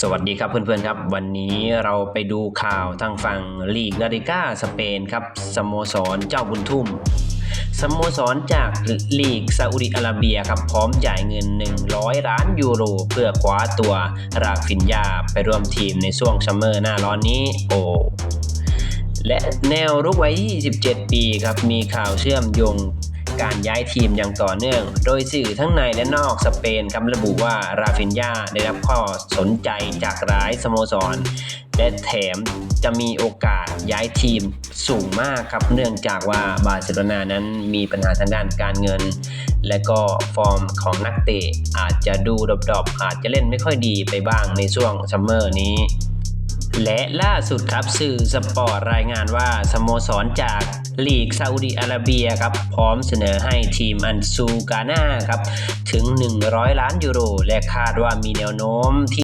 สวัสดีครับเพื่อนๆครับ วันนี้เราไปดูข่าวทางฝั่งลีกลาลิก้าสเปนครับสโมสรเจ้าบุญทุ่มสโมสรจากลีกซาอุดิอาระเบียครับพร้อมจ่ายเงิน 100 ล้านยูโร เพื่อคว้าตัวราฟินยาไปร่วมทีมในช่วงซัมเมอร์หน้าร้อนนี้โอ้และแนวรุกวัย 27 ปีครับมีข่าวเชื่อมโยง การย้ายทีมอย่างต่อเนื่อง โดยสื่อทั้งในและนอกสเปนครับระบุว่าราฟินยาได้รับข้อสนใจจากหลายสโมสร และแถมจะมีโอกาสย้ายทีมสูงมากครับเนื่องจากว่าบาร์เซโลนานั้นมีปัญหาทางด้านการเงิน และก็ฟอร์มของนักเตะอาจจะดูดอบๆอาจจะเล่นไม่ค่อยดีไปบ้างในช่วงซัมเมอร์นี้ และล่าสุดครับสื่อสปอร์ตรายงานว่าสโมสรจากลีกซาอุดิอาระเบียครับพร้อมเสนอให้ทีมอันซูกาน่าครับถึง 100 ล้านยูโร และคาดว่ามีแนวโน้มที่